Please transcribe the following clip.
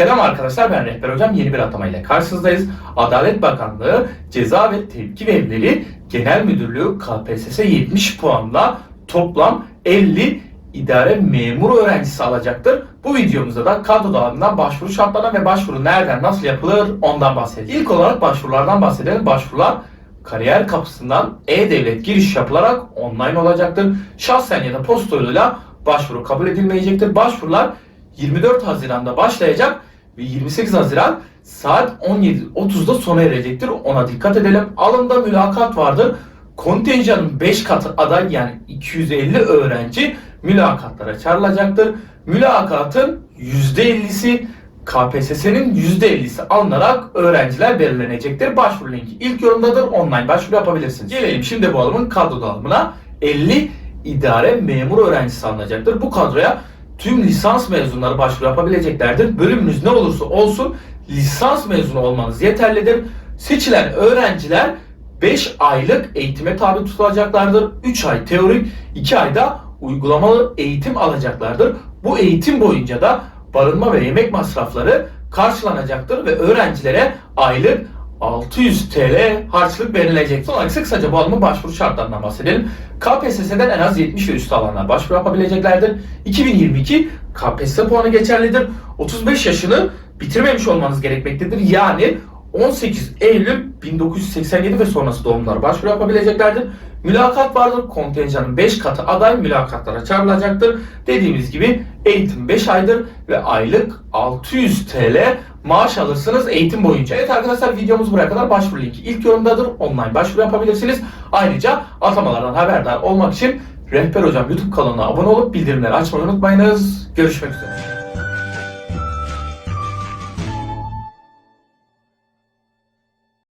Selam arkadaşlar ben Rehber Hocam yeni bir atamayla karşınızdayız. Adalet Bakanlığı Ceza ve Tevkif Evleri Genel Müdürlüğü KPSS 70 puanla toplam 50 idare memur öğrencisi alacaktır. Bu videomuzda da kadro dağılımından başvuru şartlarına ve başvuru nereden nasıl yapılır ondan bahsedeceğiz. İlk olarak başvurulardan bahsedelim. Başvurular kariyer kapısından e-devlet giriş yapılarak online olacaktır. Şahsen ya da posta yoluyla başvuru kabul edilmeyecektir. Başvurular 24 Haziran'da başlayacak ve 28 Haziran saat 17.30'da sona erecektir. Ona dikkat edelim. Alımda mülakat vardır. Kontenjanın 5 katı aday yani 250 öğrenci mülakatlara çağrılacaktır. Mülakatın %50'si KPSS'nin %50'si alınarak öğrenciler belirlenecektir. Başvuru linki ilk yorumdadır. Online başvuru yapabilirsiniz. Gelelim şimdi bu alımın kadro dağılımına. 50 idare memur öğrencisi alınacaktır. Bu kadroya tüm lisans mezunları başvuru yapabileceklerdir. Bölümünüz ne olursa olsun lisans mezunu olmanız yeterlidir. Seçilen öğrenciler 5 aylık eğitime tabi tutulacaklardır. 3 ay teorik, 2 ayda uygulamalı eğitim alacaklardır. Bu eğitim boyunca da barınma ve yemek masrafları karşılanacaktır ve öğrencilere aylık 600 TL harçlık verilecek. Son olarak kısaca bu alımın başvuru şartlarından bahsedelim. KPSS'den en az 70 ve üstü alanlar başvuru yapabileceklerdir. 2022 KPSS puanı geçerlidir. 35 yaşını bitirmemiş olmanız gerekmektedir. Yani 18 Eylül 1987 ve sonrası doğumlar başvuru yapabileceklerdir. Mülakat vardır. Kontenjanın 5 katı aday mülakatlara çağrılacaktır. Dediğimiz gibi eğitim 5 aydır ve aylık 600 TL maaş alırsınız eğitim boyunca. Evet arkadaşlar videomuz buraya kadar başvuru linki ilk yorumdadır. Online başvuru yapabilirsiniz. Ayrıca atamalardan haberdar olmak için Rehber Hocam YouTube kanalına abone olup bildirimleri açmayı unutmayınız. Görüşmek üzere.